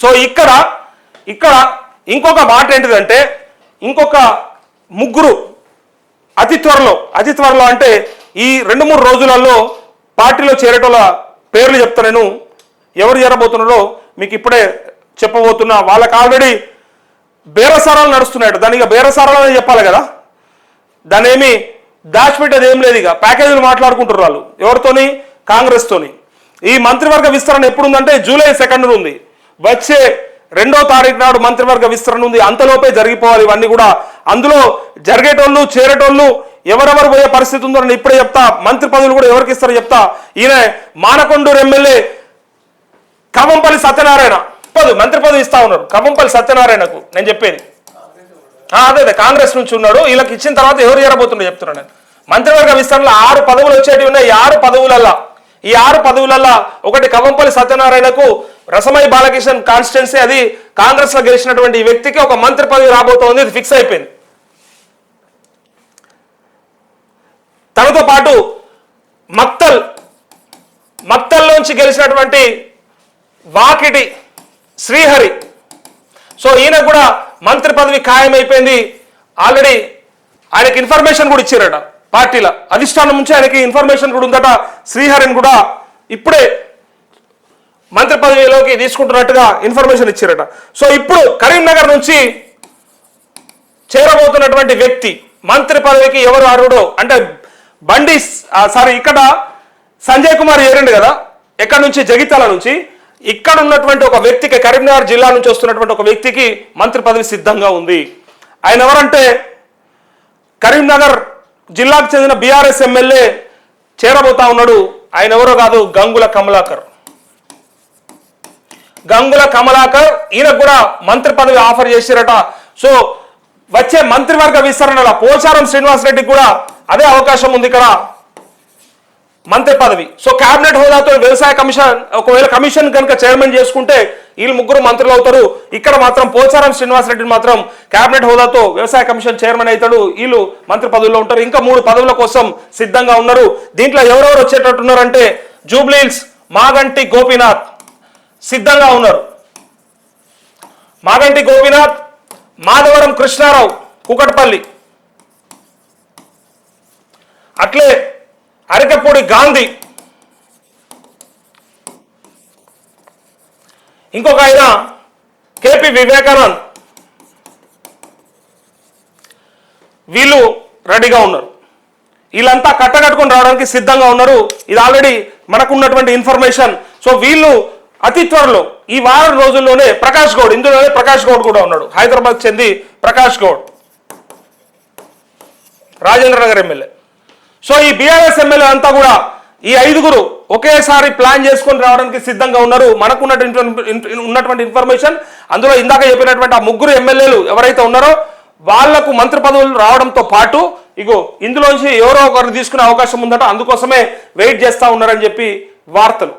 So ఇక్కడ ఇక్కడ ఇంకొక మాట ఏంటిదంటే ఇంకొక ముగ్గురు అతి త్వరలో అతి త్వరలో అంటే ఈ రెండు మూడు రోజులలో పార్టీలో చేరేటోళ్ళ పేర్లు చెప్తా నేను. ఎవరు చేరబోతున్నారో మీకు ఇప్పుడే చెప్పబోతున్నా. వాళ్ళకి ఆల్రెడీ బేరసారాలు నడుస్తున్నాడు దానికి ఇక బేరసారాలు అని చెప్పాలి కదా. దాని ఏమి దాచిపెట్టేది ఏం లేదు ఇక. ప్యాకేజీలు మాట్లాడుకుంటారు వాళ్ళు. ఎవరితోని? కాంగ్రెస్తోని ఈ మంత్రివర్గ విస్తరణ ఎప్పుడు ఉందంటే జూలై సెకండ్ ఉంది. వచ్చే రెండో తారీఖు నాడు మంత్రివర్గ విస్తరణ ఉంది. అంతలోపే జరిగిపోవాలి. ఇవన్నీ కూడా అందులో జరిగేటోళ్ళు చేరేటోళ్ళు ఎవరెవరు పోయే పరిస్థితి ఉందో నేను ఇప్పుడే చెప్తా. మంత్రి పదవులు కూడా ఎవరికి ఇస్తారో చెప్తా. ఈయన మానకొండూరు ఎమ్మెల్యే కవంపల్లి సత్యనారాయణ. పదవి మంత్రి పదవి ఇస్తా ఉన్నారు కవంపల్లి సత్యనారాయణకు నేను చెప్పేది. అదే అదే కాంగ్రెస్ నుంచి ఉన్నాడు. వీళ్ళకి ఇచ్చిన తర్వాత ఎవరు చేరబోతుండో చెప్తున్నాను నేను. మంత్రివర్గ విస్తరణలో ఆరు పదవులు వచ్చేటివి ఉన్నాయి. ఈ ఆరు పదవులల్లా ఈ ఆరు పదవులల్లా ఒకటి కవంపల్లి సత్యనారాయణకు రసమై బాలకృష్ణన్ కాన్స్టిట్యున్సీ అది కాంగ్రెస్లో గెలిచినటువంటి వ్యక్తికి ఒక మంత్రి పదవి రాబోతోంది ఇది ఫిక్స్ అయిపోయింది. తనతో పాటు మక్తల్ మక్తల్లోంచి గెలిచినటువంటి వాకిటి శ్రీహరి. సో ఈయన కూడా మంత్రి పదవి ఖాయమైపోయింది. ఆల్రెడీ ఆయనకి ఇన్ఫర్మేషన్ కూడా ఇచ్చారట పార్టీల. అధిష్టానం నుంచి ఆయనకి ఇన్ఫర్మేషన్ కూడా ఉందట. శ్రీహరిని కూడా ఇప్పుడే మంత్రి పదవిలోకి తీసుకుంటున్నట్టుగా ఇన్ఫర్మేషన్ ఇచ్చారట. సో ఇప్పుడు కరీంనగర్ నుంచి చేరబోతున్నటువంటి వ్యక్తి మంత్రి పదవికి ఎవరు అర్హుడో అంటే బండి సారీ ఇక్కడ సంజయ్ కుమార్ ఏరండి కదా ఎక్కడి నుంచి? జగిత్యాల నుంచి. ఇక్కడ ఉన్నటువంటి ఒక వ్యక్తికి కరీంనగర్ జిల్లా నుంచి వస్తున్నటువంటి ఒక వ్యక్తికి మంత్రి పదవి సిద్ధంగా ఉంది. ఆయన ఎవరంటే కరీంనగర్ జిల్లాకు చెందిన బీఆర్ఎస్ ఎమ్మెల్యే చేరబోతా ఉన్నాడు. ఆయన ఎవరో కాదు గంగుల కమలాకర్. గంగుల కమలాకర్ ఈయనకు కూడా మంత్రి పదవి ఆఫర్ చేసిరట సో వచ్చే మంత్రివర్గ విస్తరణలో పోచారం శ్రీనివాస్ రెడ్డికి కూడా అదే అవకాశం ఉంది ఇక్కడ. మంత్రి పదవి. సో కేబినెట్ హోదాతో వ్యవసాయ కమిషన్ ఒకవేళ కమిషన్ కనుక చైర్మన్ చేసుకుంటే వీళ్ళు ముగ్గురు మంత్రులు అవుతారు. ఇక్కడ మాత్రం పోచారం శ్రీనివాస్ రెడ్డిని మాత్రం కేబినెట్ హోదాతో వ్యవసాయ కమిషన్ చైర్మన్ అవుతాడు. వీళ్ళు మంత్రి పదవుల్లో ఉంటారు. ఇంకా మూడు పదవుల కోసం సిద్ధంగా ఉన్నారు. దీంట్లో ఎవరెవరు వచ్చేటట్టున్నారంటే జూబ్లీల్స్ మాగంటి గోపీనాథ్ సిద్ధంగా ఉన్నారు. మాగంటి గోపీనాథ్ మాధవరం కృష్ణారావు కుకట్పల్లి. అట్లే అరకపూడి గాంధీ. ఇంకొక ఆయన కేపి వివేకానంద్. వీళ్ళు రెడీగా ఉన్నారు. వీళ్ళంతా కట్టకట్టుకొని రావడానికి సిద్ధంగా ఉన్నారు. ఇది ఆల్రెడీ మనకు ఉన్నటువంటి ఇన్ఫర్మేషన్. సో వీళ్ళు అతి త్వరలో ఈ వారం రోజుల్లోనే ప్రకాష్ గౌడ్ ఇందులోనే ప్రకాష్ గౌడ్ కూడా ఉన్నాడు. హైదరాబాద్ చెంది ప్రకాష్ గౌడ్ రాజేంద్ర నగర్ ఎమ్మెల్యే. సో ఈ బీఆర్ఎస్ ఎమ్మెల్యే అంతా కూడా ఈ ఐదుగురు ఒకేసారి ప్లాన్ చేసుకొని రావడానికి సిద్ధంగా ఉన్నారు. మనకు ఉన్నటువంటి ఉన్నటువంటి ఇన్ఫర్మేషన్ అందులో ఇందాక చెప్పినటువంటి ఆ ముగ్గురు ఎమ్మెల్యేలు ఎవరైతే ఉన్నారో వాళ్ళకు మంత్రి పదవులు రావడంతో పాటు ఇగో ఇందులోంచి ఎవరో ఒకరు తీసుకునే అవకాశం ఉందట అందుకోసమే వెయిట్ చేస్తా ఉన్నారని చెప్పి వార్తలు.